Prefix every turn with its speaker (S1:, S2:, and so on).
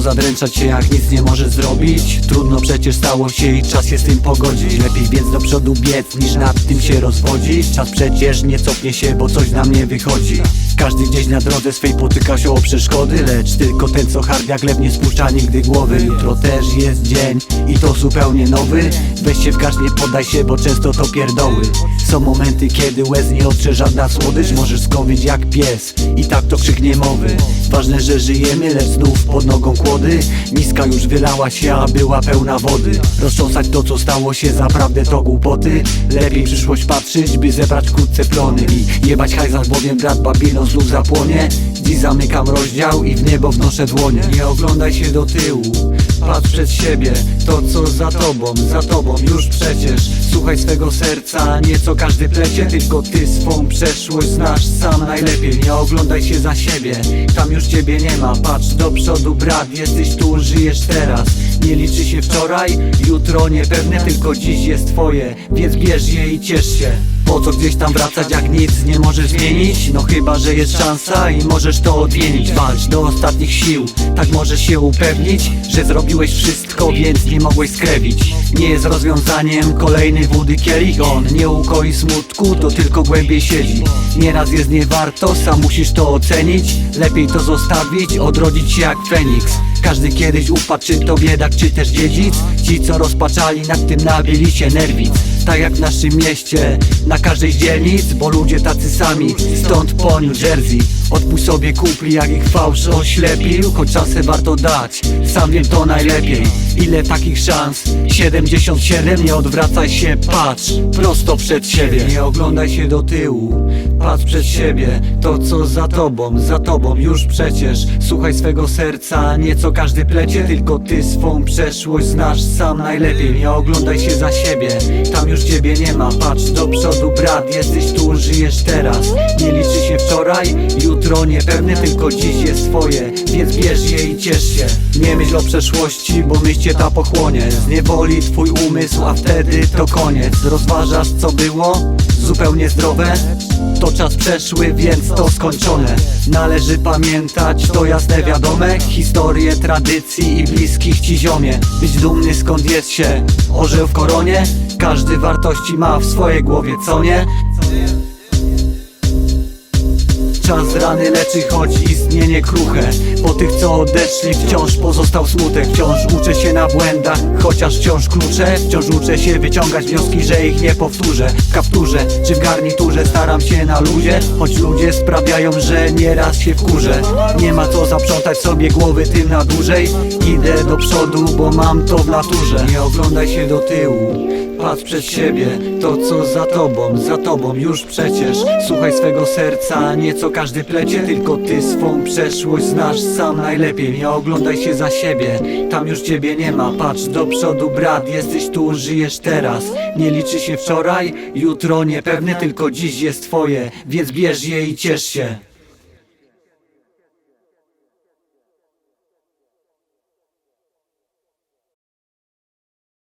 S1: zadręczać się jak nic nie możesz zrobić? Trudno przecież stało się i czas się z tym pogodzić. Lepiej więc do przodu biec niż nad tym się rozwodzić. Czas przecież nie cofnie się, bo coś nam nie wychodzi. Każdy gdzieś na drodze swej potyka się o przeszkody Lecz tylko ten co hard jak lew nie spuszcza nigdy głowy. Jutro też jest dzień i to zupełnie nowy. Weź się w garść, nie poddaj się, bo często to pierdoły. Są momenty kiedy łez nie otrze żadna słodycz. Możesz skowyć jak pies i tak to krzyknie mowy. Ważne, że żyjemy, lecz znów pod nogą kłody. Niska już wylała się, a była pełna wody. Rozcząsać to co stało się, zaprawdę to głupoty. Lepiej przyszłość patrzeć, by zebrać wkrótce plony I jebać hajza, bowiem brat Babilon znów zapłonie. Dziś zamykam rozdział i w niebo wnoszę dłonie. Nie oglądaj się do tyłu, patrz przed siebie. To co za tobą, za tobą już przecież. Słuchaj swego serca, nie co każdy plecie Tylko ty swą przeszłość znasz sam najlepiej. Nie oglądaj się za siebie, tam już ciebie nie ma. Patrz do przodu brat, jesteś tu, żyjesz teraz. Nie liczy się wczoraj, jutro niepewne Tylko dziś jest twoje, więc bierz je i ciesz się po co gdzieś tam wracać jak nic nie możesz zmienić? No chyba, że jest szansa i możesz to odmienić. Walcz do ostatnich sił, tak możesz się upewnić Że zrobiłeś wszystko, więc nie mogłeś skrewić. Nie jest rozwiązaniem kolejny wody kielich. On nie ukoi smutku, to tylko głębiej siedzi. Nieraz jest nie warto, sam musisz to ocenić. Lepiej to zostawić, odrodzić się jak Feniks. Każdy kiedyś upadł, czy to biedak, czy też dziedzic. Ci co rozpaczali, nad tym nabili się nerwic Tak jak w naszym mieście, na każdej z dzielnic Bo ludzie tacy sami, stąd po New Jersey. Odpuść sobie kupli, jak ich fałsz oślepił Choć czasem warto dać, sam wiem to najlepiej. Ile takich szans? 77, nie odwracaj się, patrz Prosto przed siebie, nie oglądaj się do tyłu Patrz przed siebie, to co za tobą, za tobą już przecież. Słuchaj swego serca, nie co każdy plecie. Tylko ty swą przeszłość znasz sam najlepiej. Nie oglądaj się za siebie, tam już ciebie nie ma. Patrz do przodu brat, jesteś tu, żyjesz teraz. Nie liczy się wczoraj, jutro niepewne Tylko dziś jest twoje, więc bierz je i ciesz się. Nie myśl o przeszłości, bo myśl cię ta pochłonie. Zniewoli twój umysł, a wtedy to koniec. Rozważasz co było? Zupełnie zdrowe? To czas przeszły, więc to skończone. Należy pamiętać, to jasne wiadome. Historię, tradycji i bliskich ci ziomie. Być dumny skąd jest się? Orzeł w koronie Każdy wartości ma w swojej głowie, co nie? Czas rany leczy, choć istnienie kruche. Po tych co odeszli wciąż pozostał smutek. Wciąż uczę się na błędach, chociaż wciąż klucze Wciąż uczę się wyciągać wnioski, że ich nie powtórzę. W kapturze czy w garniturze staram się na luzie Choć ludzie sprawiają, że nieraz się wkurzę. Nie ma co zaprzątać sobie głowy tym na dłużej. Idę do przodu, bo mam to w naturze. Nie oglądaj się do tyłu Patrz przed siebie, to co za tobą, za tobą już przecież. Słuchaj swego serca, nie co każdy plecie Tylko ty swą przeszłość znasz sam najlepiej. Nie oglądaj się za siebie, tam już ciebie nie ma. Patrz do przodu brat, jesteś tu, żyjesz teraz. Nie liczy się wczoraj, jutro niepewne Tylko dziś jest twoje, więc bierz je i ciesz się